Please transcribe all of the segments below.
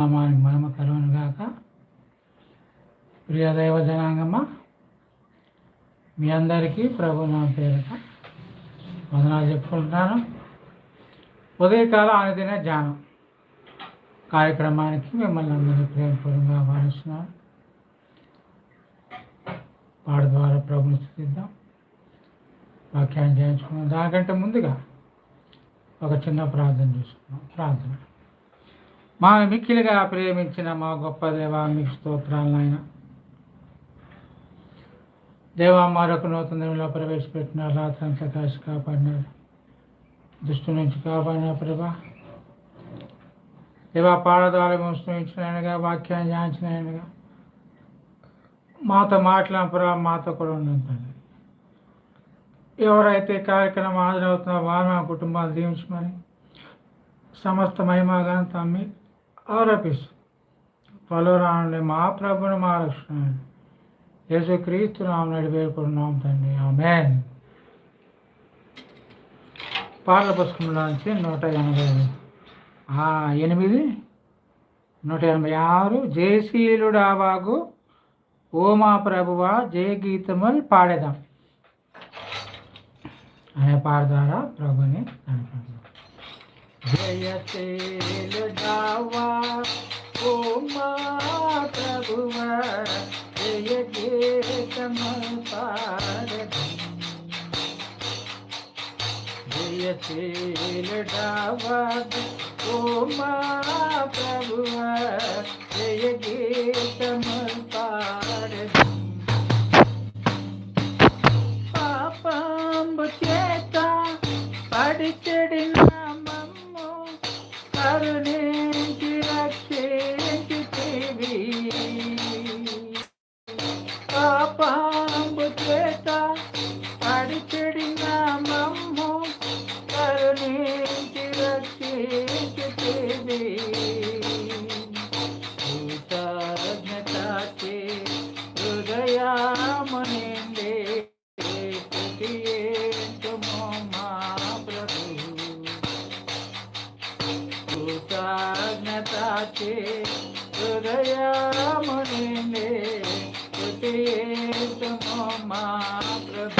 నామానికి మహిమ కలుగును గాక. ప్రియ దైవ జనాంగమ్మ మీ అందరికీ ప్రభు నా పేరిట వందనాలు చెప్పుకుంటున్నాను. ఉదయకాలం అనుదిన ధ్యానం కార్యక్రమానికి మిమ్మల్ని అందరినీ ప్రేమపూర్వంగా ఆహ్వానిస్తున్నాను. పాట ద్వారా ప్రభుని స్థుతిద్దాం. వాక్యాన్ని చేయించుకున్నాం దానికంటే ముందుగా ఒక చిన్న ప్రార్థన చేసుకున్నాం ప్రార్థన. మా మిక్కిలిగా ప్రేమించిన మా గొప్ప దేవా మీకు స్తోత్రాలను ఆయన దేవా మరొక నూతనంలో ప్రవేశపెట్టిన రాత్రంతా కాసి కాపాడినాడు దుష్టు నుంచి కాపాడిన ప్రభా. దేవా పాడదాలు విమర్శించినగా వాక్యాన్ని జాయించినగా మాతో మాట్లాడిన ప్రభా మాతో కూడా ఉండండి ఎవరైతే కార్యక్రమం హాజరవుతున్నారో వారు మా కుటుంబాలు దీవించమని సమస్త మహిమగాను తమ్మి ఆరోపిస్తూ పలురానుండి మా ప్రభుని మా రక్షణ యేసు క్రీస్తు నామం పేర్కొన్నాం తండ్రి. ఆమెన్. పాటల పుస్తకంలో నుంచి నూట ఎనభై ఎనిమిది నూట ఎనభై ఆరు జయశీలుడావాగు ఓ మా ప్రభువా జయ గీతములు పాడేదాం. అనే పాట ద్వారా ప్రభుని కనపడదాం జయశీలుడావా ఓ మా ప్రభువా జయ గీతములు పాడేదాం జయశీలుడావా ఓ మా ప్రభువా జయ గీతములు పాడేదాం పాపంబు చేత పడిచెడిన కృతజ్ఞతకి హృదయామునిందే స్తుతింతుము మా ప్రభు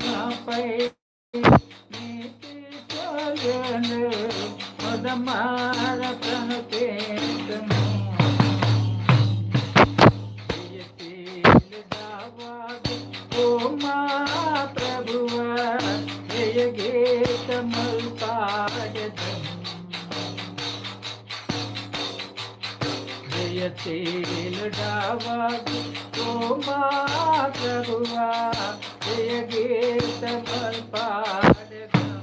మాపై నీకేశ్వర్యందు ముదమారపను పేతము ఓ మా ప్రభువా జయ గీతముల్ పాడదం జయశీలుడావాదు ఓ మా ప్రభువా జయ గీతముల్ పాడదం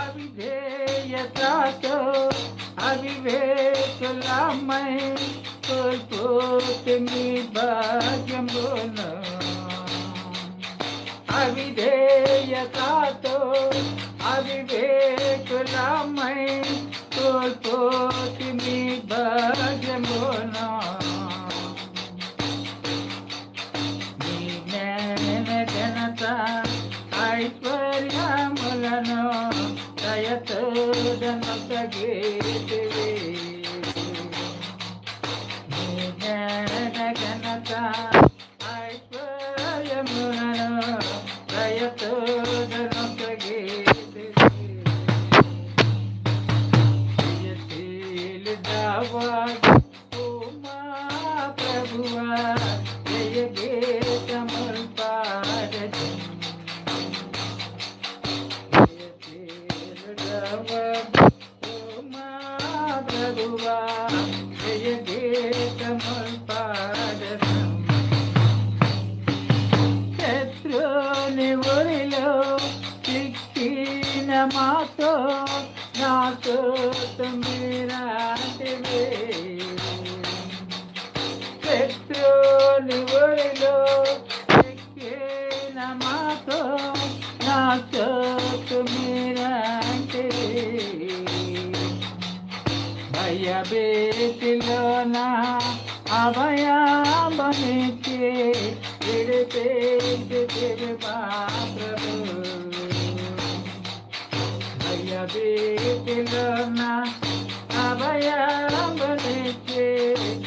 అవిధేయతతో అవివేకులమై కోల్పోతుంది భాగ్యమును. అవిధేయతతో అవివేకులమై కోల్పోతుంది భాగ్యమును నీ. జ్ఞాన ఘనత ఐశ్వర్యములను దయతోదను తగేటివి నీ జ్ఞాన ఘనత చిక్కిన మాతో నాతో మీరాంటివే శత్రుని ఊరిలో చిక్కిన మాతో నాతో మీరాంటివే భయభీతిలోన అభయామనిచ్చి విడిపేసి మా ప్రభు భయభీతిలోన అభయామనిచ్చి విడిపేసి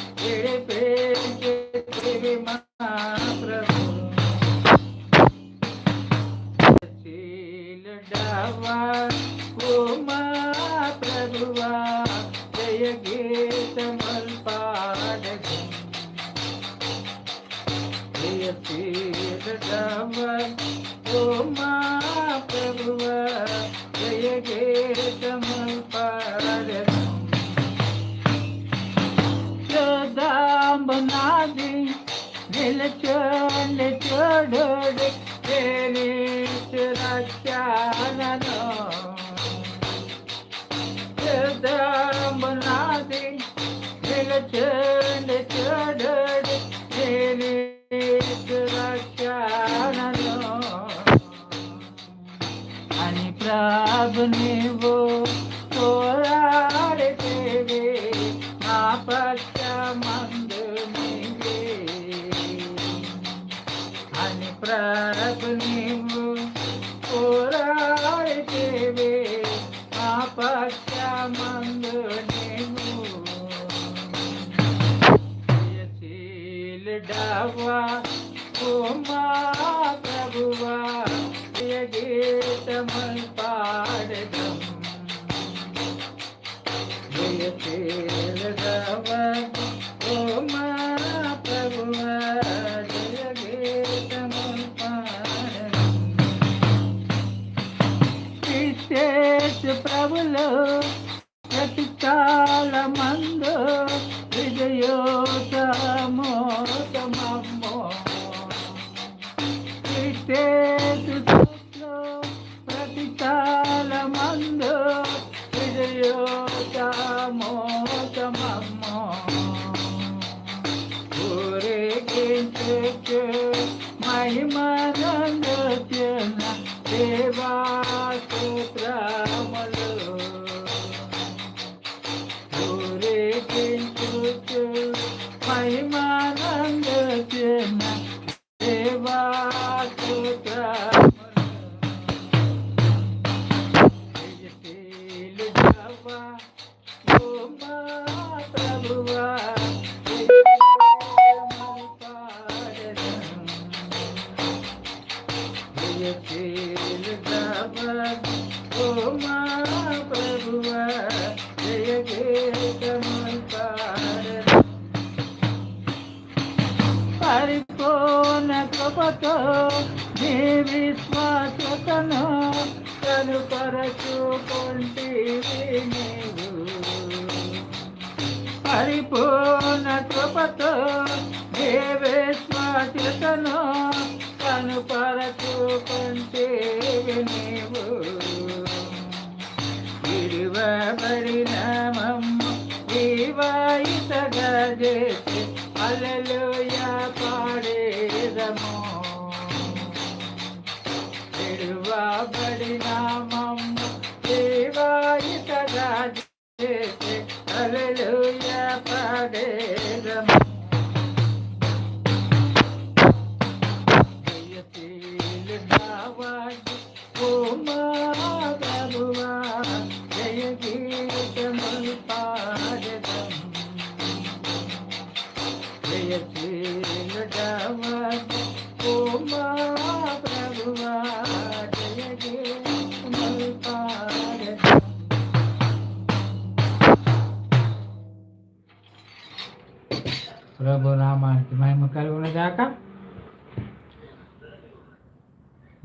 జయశీలుడవా ఉమా ప్రభువా జయ గీతముల్ పాడదం జయశీలుడవా ఉమా ప్రభువా జయ గీతముల్ పాడదం విశేష ప్రభులో ప్రతి కాలమందు విజయోతమోతమమ్మో విశేషలో ప్రతి కాలమందు విజయోతమోతమమ్మో ఊరేగించు పరిపూర్ణ కృపతో దేవి స్వాతను జవా ఓమా ప్రభువా జయ పరిపూర్ణ కృపతో దేవేశ్వతను తను కనుపరచుకుంటేవి నీవు పరిపూర్ణ కృపతో నీ విశ్వాసతను నీవు విడువబడిన మమ్మ పాడేదము. విడువబడిన మమ్మ వివాహితగా చేసి అలలుయ పాడేదము జయశీలు నావాడు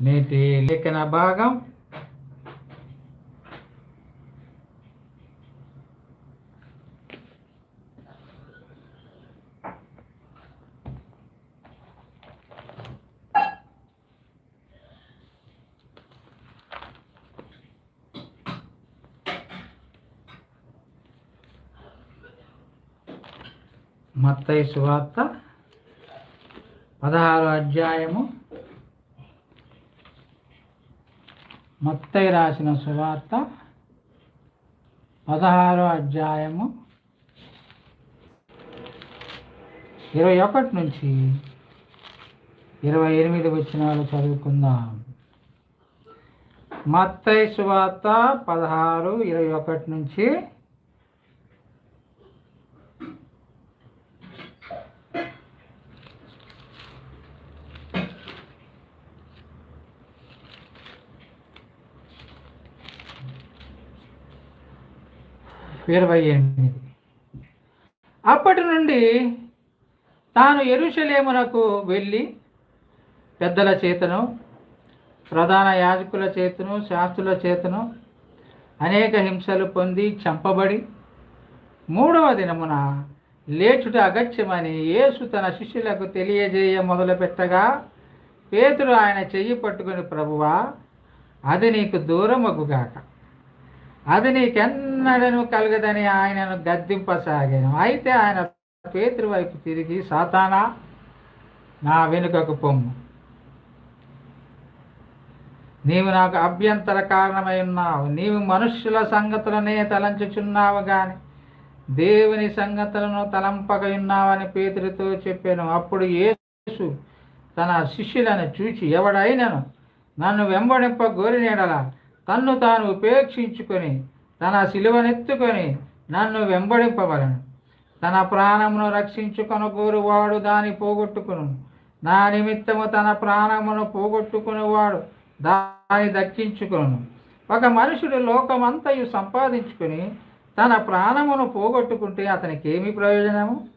నేటి లేఖన భాగం. మత్తైసు సువార్త పదహారు అధ్యాయము మత్తయి రాసిన సువార్త పదహారో అధ్యాయము ఇరవై ఒకటి నుంచి ఇరవై ఎనిమిది వచ్చినాలు చదువుకుందాం. మత్తయి సువార్త పదహారు ఇరవై ఒకటి నుంచి ఇరవై ఎనిమిది అప్పటి నుండి తాను ఎరుషలేమునకు వెళ్ళి పెద్దల చేతను ప్రధాన యాజకుల చేతను శాస్త్రుల చేతను అనేక హింసలు పొంది చంపబడి మూడవ దినమున లేచుట అగత్యమని యేసు తన శిష్యులకు తెలియజేయ మొదలుపెట్టగా పేతురు ఆయన చెయ్యి పట్టుకుని ప్రభువా అది నీకు దూరమగుగాక. అది నీకెన్నడను కలగదని ఆయనను గద్దింపసాగాను. అయితే ఆయన పేతురు వైపు తిరిగి సాతానా నా వెనుకకు పొమ్ము. నీవు నాకు అభ్యంతర కారణమై ఉన్నావు. నీవు మనుష్యుల సంగతులనే తలంచుచున్నావు గాని దేవుని సంగతులను తలంపక ఉన్నావని పేతురితో చెప్పాను. అప్పుడు యేసు తన శిష్యులను చూచి ఎవడైనను నన్ను వెంబడింప గోరినేడలా తన్ను తాను ఉపేక్షించుకొని తన సిలువనెత్తుకొని నన్ను వెంబడింపవలను. తన ప్రాణమును రక్షించుకొనగోరు గోరువాడు దాని పోగొట్టుకును. నా నిమిత్తము తన ప్రాణమును పోగొట్టుకునేవాడు దాన్ని దక్కించుకును. ఒక మనుషుడు లోకమంతయు సంపాదించుకుని తన ప్రాణమును పోగొట్టుకుంటే అతనికి ఏమి ప్రయోజనము?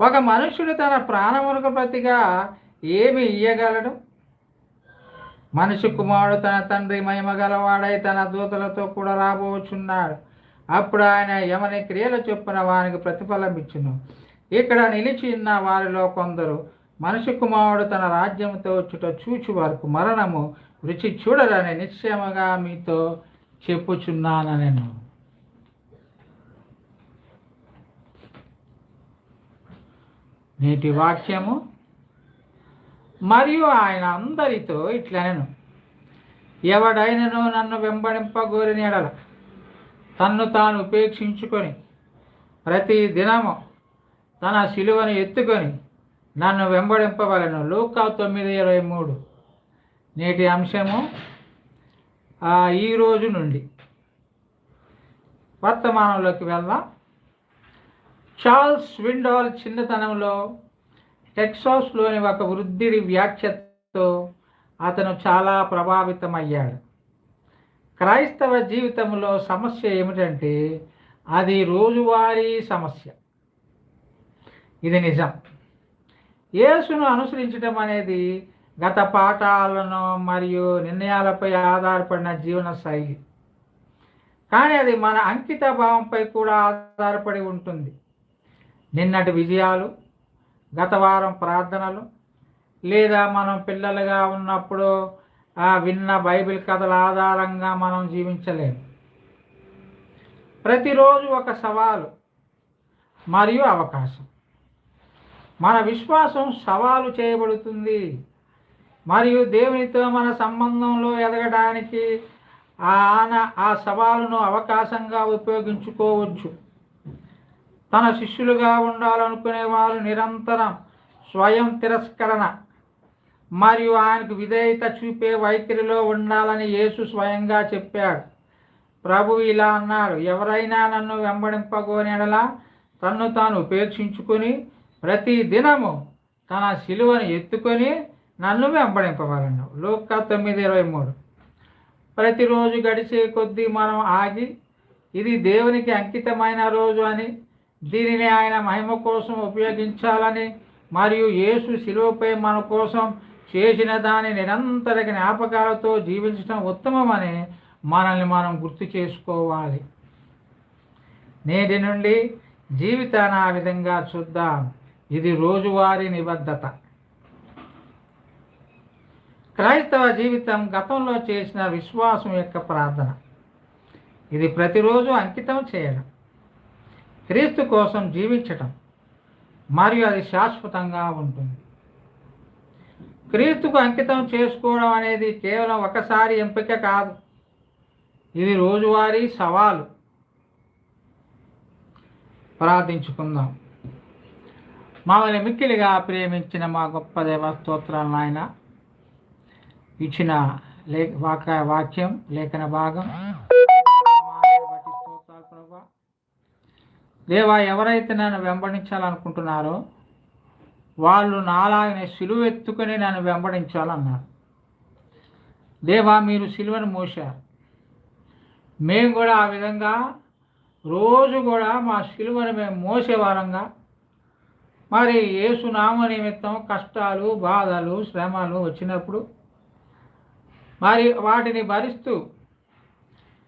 ఒక మనుషుడు తన ప్రాణమునకు ప్రతిగా ఏమి ఇయ్యగలడు? మనిషి కుమారుడు తన తండ్రి మహిమ గలవాడై తన దూతలతో కూడా రాబోచున్నాడు. అప్పుడు ఆయన యమని క్రియలు చొప్పున వానికి ప్రతిఫలం ఇచ్చును ఇక్కడ నిలిచి ఉన్న వారిలో కొందరు మనిషి కుమారుడు తన రాజ్యంతో వచ్చుట చూచి వరకు మరణము రుచి చూడరని నిశ్చయముగా మీతో చెప్పుచున్నాను నేను నేటి వాక్యము మరియు ఆయన అందరితో ఇట్లనెను. ఎవడైనను నన్ను వెంబడింపగోరిన ఎడల తన్ను తాను ఉపేక్షించుకొని ప్రతి దినము తన శిలువను ఎత్తుకొని నన్ను వెంబడింపవలను. లూకా తొమ్మిది ఇరవై మూడు. నేటి అంశము ఈ రోజు నుండి. వర్తమానంలోకి వెళ్దాం. చార్ల్స్ విండాల్ చిన్నతనంలో టెక్సాస్లోని ఒక వృద్ధుడి వ్యాఖ్యతో అతను చాలా ప్రభావితమయ్యాడు. క్రైస్తవ జీవితంలో సమస్య ఏమిటంటే అది రోజువారీ సమస్య. ఇది నిజం. యేసును అనుసరించడం అనేది గత పాఠాలను మరియు నిర్ణయాలపై ఆధారపడిన జీవన శైలి. కానీ అది మన అంకిత భావంపై కూడా ఆధారపడి ఉంటుంది. నిన్నటి విజయాలు గత వారం ప్రార్థనలు లేదా మనం పిల్లలుగా ఉన్నప్పుడు ఆ విన్న బైబిల్ కథల ఆధారంగా మనం జీవించలేము. ప్రతిరోజు ఒక సవాలు మరియు అవకాశం. మన విశ్వాసం సవాలు చేయబడుతుంది మరియు దేవునితో మన సంబంధంలో ఎదగడానికి ఆన ఆ సవాలును అవకాశంగా ఉపయోగించుకోవచ్చు. తన శిష్యులుగా ఉండాలనుకునే వారు నిరంతరం స్వయం తిరస్కరణ. మరియు ఆయనకు విధేయత చూపే వైఖరిలో ఉండాలని యేసు స్వయంగా చెప్పాడు. ప్రభు ఇలా అన్నాడు ఎవరైనా నన్ను వెంబడింపగోనేలా తన్ను తాను ఉపేక్షించుకుని ప్రతి దినము తన శిలువను ఎత్తుకొని నన్ను వెంబడింపవలను. లోక తొమ్మిది ఇరవై మూడు. ప్రతిరోజు గడిచే కొద్దీ మనం ఆగి ఇది దేవునికి అంకితమైన రోజు అని దీనిని ఆయన మహిమ కోసం ఉపయోగించాలని మరియు యేసు శిలువపై మన కోసం చేసిన దాని నిరంతర జ్ఞాపకాలతో జీవించడం ఉత్తమమని మనల్ని మనం గుర్తు చేసుకోవాలి. నేటి నుండి జీవితాన్ని ఆ విధంగా చూద్దాం. ఇది రోజువారీ నిబద్ధత. క్రైస్తవ జీవితం గతంలో చేసిన విశ్వాసం యొక్క ప్రార్థన. ఇది ప్రతిరోజు అంకితం చేయడం. క్రీస్తు కోసం జీవించటం మరియు అది శాశ్వతంగా ఉంటుంది. క్రీస్తుకు అంకితం చేసుకోవడం అనేది కేవలం ఒకసారి ఎంపిక కాదు. ఇది రోజువారీ సవాలు. ప్రార్థించుకుందాం. మమ్మల్ని మిక్కిలిగా ప్రేమించిన మా గొప్ప దేవస్తోత్రాలు ఆయన నాయన. ఇచ్చిన లే వాక్య వాక్యం లేఖన భాగం దేవా ఎవరైతే నన్ను వెంబడించాలనుకుంటున్నారో వాళ్ళు నాలాగనే సిలువెత్తుకొని నన్ను వెంబడించాలన్నారు. దేవా మీరు సిలువను మోశారు. మేము కూడా ఆ విధంగా రోజు కూడా మా సిలువను మేము మోసేవారంగా. మరి ఏసునామ నిమిత్తం కష్టాలు బాధలు శ్రమలు వచ్చినప్పుడు మరి వాటిని భరిస్తూ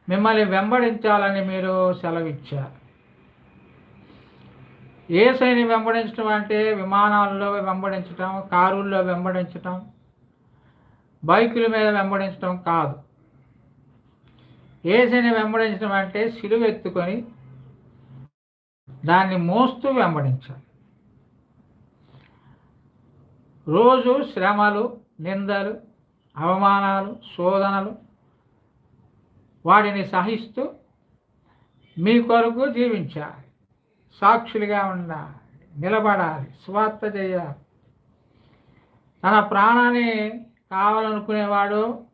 మిమ్మల్ని వెంబడించాలని మీరు సెలవిచ్చారు. ఏసైని వెంబడించడం అంటే విమానాల్లో వెంబడించటం కారుల్లో వెంబడించటం బైకుల మీద వెంబడించటం కాదు. ఏసైని వెంబడించడం అంటే సిలువ ఎత్తుకొని దాన్ని మోస్తూ వెంబడించాలి. రోజు శ్రమలు నిందలు అవమానాలు శోధనలు వాటిని సహిస్తూ మీ కొరకు జీవించాలి. సాక్షులుగా ఉండాలి నిలబడాలి స్వార్థ చేయాలి. తన ప్రాణాన్ని కావాలనుకునేవాడు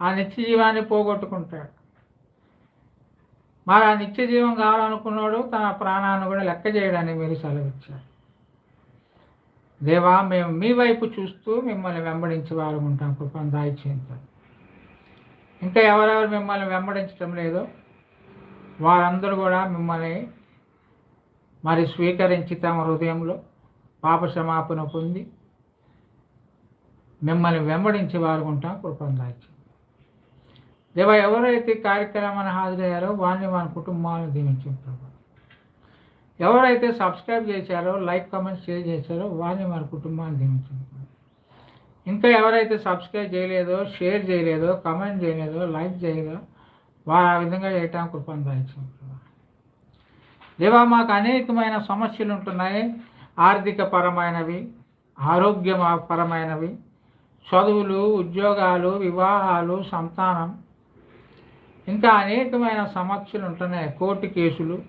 ఆ నిత్య జీవాన్ని పోగొట్టుకుంటాడు. మరి ఆ నిత్య జీవం కావాలనుకున్నాడు తన ప్రాణాన్ని కూడా లెక్క చేయడానికి మీరు సెలవిచ్చారు. దేవా మేము మీ వైపు చూస్తూ మిమ్మల్ని వెంబడించే వారు ఉంటాం కృపను దాయిచేంతాం ఇంకా ఎవరెవరు మిమ్మల్ని వెంబడించడం లేదో వారందరూ కూడా మిమ్మల్ని మరి స్వీకరించి తమ హృదయంలో పాప క్షమాపణ పొంది మిమ్మల్ని వెంబడించి వారు కృపందాచి దేవ ఎవరైతే కార్యక్రమాన్ని హాజరయ్యారో వారిని మన కుటుంబాలను దీవించిన ప్రభు. ఎవరైతే సబ్స్క్రైబ్ చేశారో లైక్ కామెంట్ షేర్ చేశారో వారిని మన కుటుంబాన్ని దీవించిన ఇంకా ఎవరైతే సబ్స్క్రైబ్ చేయలేదో షేర్ చేయలేదో కామెంట్ చేయలేదో లైక్ చేయలేదో వారు ఆ విధంగా చేయటానికి కృపను దాయించిన దేవా మాకు అనేకమైన సమస్యలు ఉంటున్నాయి. ఆర్థిక పరమైనవి ఆరోగ్యపరమైనవి చదువులు ఉద్యోగాలు వివాహాలు సంతానం. ఇంకా అనేకమైన సమస్యలు ఉంటున్నాయి. కోర్టు కేసులు.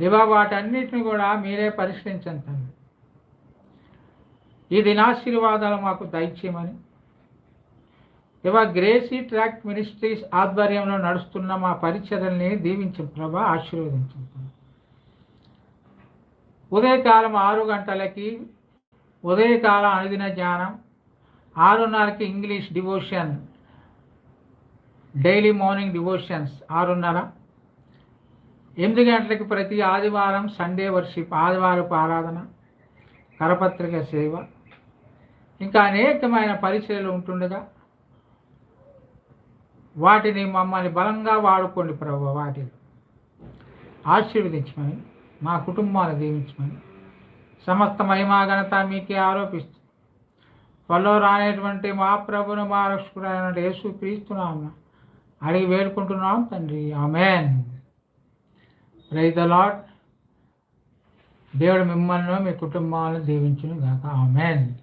దేవా వాటన్నిటిని కూడా మీరే పరిష్కరించండి ఈ దినాశీర్వాదాలు మాకు దయచేయమని దేవా గ్రేసీ ట్రాక్ మినిస్ట్రీస్ ఆధ్వర్యంలో నడుస్తున్న మా పరిచయల్ని దీవించు ప్రభా ఆశీర్వదించు. ఉదయకాలం ఆరు గంటలకి ఉదయకాల అనుదిన జ్ఞానం ఆరున్నరకి English devotion daily morning devotions ఆరున్నర. ఎనిమిది గంటలకి ప్రతి ఆదివారం సండే వర్షిప్ ఆదివారపు ఆరాధన కరపత్రిక సేవ. ఇంకా అనేకమైన పరిచయలు ఉంటుండగా వాటిని మమ్మల్ని బలంగా వాడుకోండి ప్రభు వాటిని. ఆశీర్వదించమని మా కుటుంబాలు దీవించమని సమస్త మహిమా ఘనత మీకే ఆరోపిస్తుంది త్వరలో రానేటువంటి మా ప్రభును మా రక్షకుడైన యేసు క్రీస్తున్నాము అడిగి వేడుకుంటున్నాం తండ్రి. ఆమెన్. ప్రైజ్ ద లాడ్ దేవుడు మిమ్మల్ని మీ కుటుంబాలను దీవించును గాక. ఆమెన్.